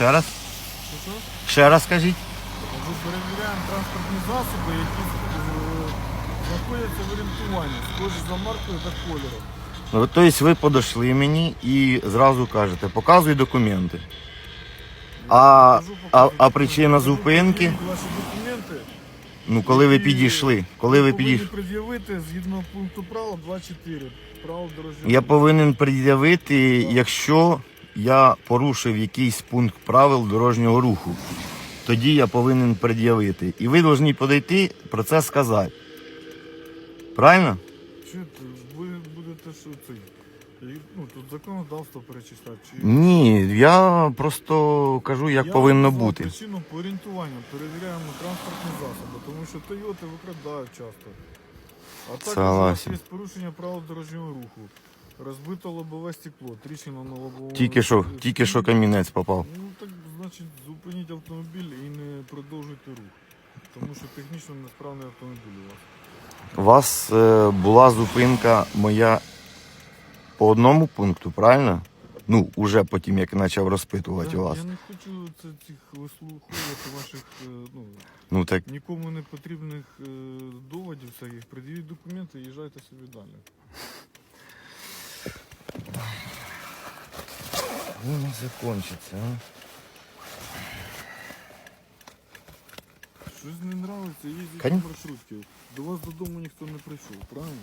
Ще раз? Що? Ще раз скажіть. Ми перевіряємо транспортні засоби, які е, знаходяться в орієнтуванні, схожі за маркою та кольором. Ну, тобто ви подошли мені і зразу кажете, показуй документи. А, Кажу, а, показуйте. а причина Кажу, зупинки, Ваші документи. ну коли ви підійшли, коли ви повинні підійшли. пред'явити згідно пункту правил 2.4. Правил дорожнього Я руху. повинен пред'явити, якщо я порушив якийсь пункт правил дорожнього руху. Тоді я повинен пред'явити. І ви повинні подойти про це сказати. Правильно? Чуєте, ви будете що це? Ну, тут законодавство перечисляти. Чи... Ні, я просто кажу, як Я повинно бути. Причину по орієнтуванню перевіряємо транспортні засоби, тому що Тойоти викрадають часто. А також у Согласен. є порушення правил дорожнього руху. Розбито лобове стекло, тріщина на лобовому Тільки що, стеклі. тільки що камінець попав. Ну так значить зупиніть автомобіль і не продовжуйте рух. Тому що технічно несправний автомобіль у вас. У вас е, була зупинка моя по одному пункту, правильно? Ну, уже потім, як почав розпитувати я, вас. я не хочу це цих вислуховувати ваших е, ну, Ну так нікому не потрібних е, доводів всяких. Пред'явіть документи і їжджайте собі далі. Ну, не закончиться, а? Щось не нравиться, їздити Кон- на маршрутки. До вас додому ніхто не прийшов, правильно?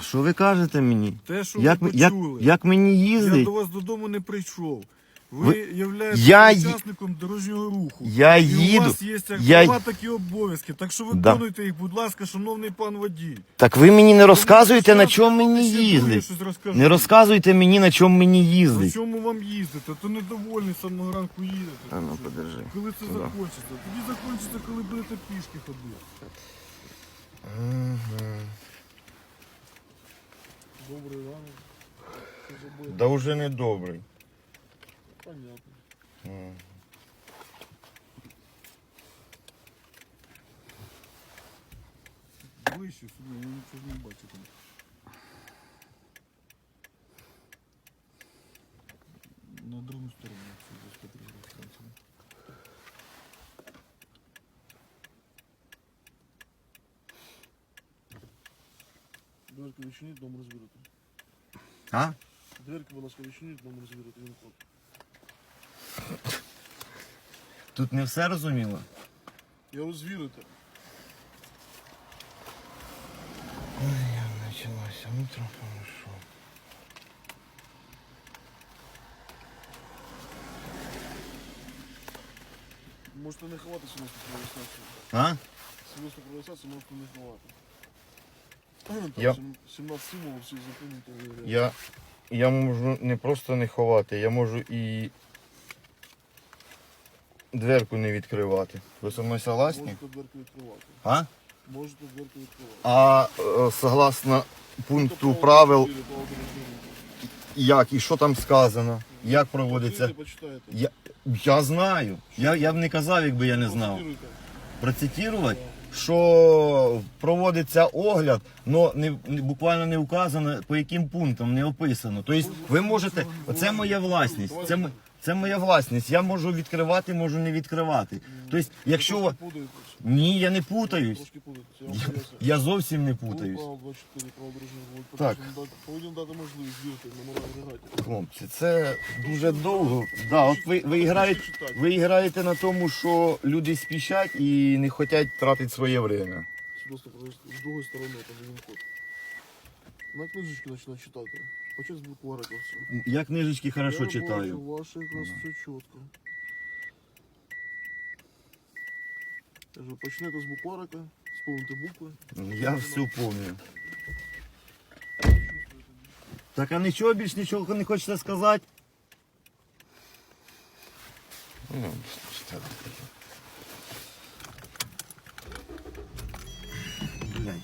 Що ви кажете мені? Те, що Як, ви як, почули. як мені Я їздить? до вас додому не прийшов. Ви, являєтесь Я учасником дорожнього руху. Я і їду. у вас є як я- права, так і обов'язки. Так що Да. виконуйте їх, будь ласка, шановний пан водій. Так ви мені не розказуєте, на чому мені їздить. Не розказуйте мені, на чому мені На чому вам їздити? То недовольний самого ранку їдете. А ну подержи. Коли це Да. закінчиться? Тоді закінчиться, коли будете пішки ходити. Добрий ранок. Да вже не добрий. Понятно. Ближче сюди, я нічого не бачу там. На другу сторону, якщо за 103 станцію. Дверки відчиніть, дом розберете. А? Дверки, будь ласка, відчиніть, дом розберете. Він код. Тут не все розуміло? Я розвірите. Началося, ну трохи хорошо. Можете не ховати сімейську провокацію. А? Сімейську провокацію можете не ховати. Я- Там 17 символів всі запомнити. Я, я можу не просто не ховати, я можу і дверку не відкривати. Ви со мною согласні? Можете дверку відкривати. А? Можете дверку відкривати. А е, согласно пункту Тобто, правил, як і що там сказано, як проводиться. Я, я знаю. Я, я б не казав, якби я не знав. Процитувати, що проводиться огляд, але не, не- буквально не вказано по яким пунктам, не описано. Тобто ви можете, це моя власність. Це, мо- це моя власність. Я можу відкривати, можу не відкривати. Тобто, якщо ні, я не путаюсь. Трошки. Я вам поясню. я зовсім не путаюсь. правил 24 правил дорожнього руху. Так. Повинен дати- Повинен дати можливість вірити на моральний агрегатів. Хлопці, це дуже довго. Да, от ви, ви, граєте, ви граєте на тому, що люди спішать і не хочуть тратити своє время. Свідоцтво про з другої сторони, там він код. На книжечки починаю читати. Почать букварити все. Я книжечки хорошо Я читаю. бачу, ваше якраз все чітко. Кажу, почнете з букварика, сповните букви. Я все помню. Так а нічого більш нічого не хочете сказати? Ну. Блядь.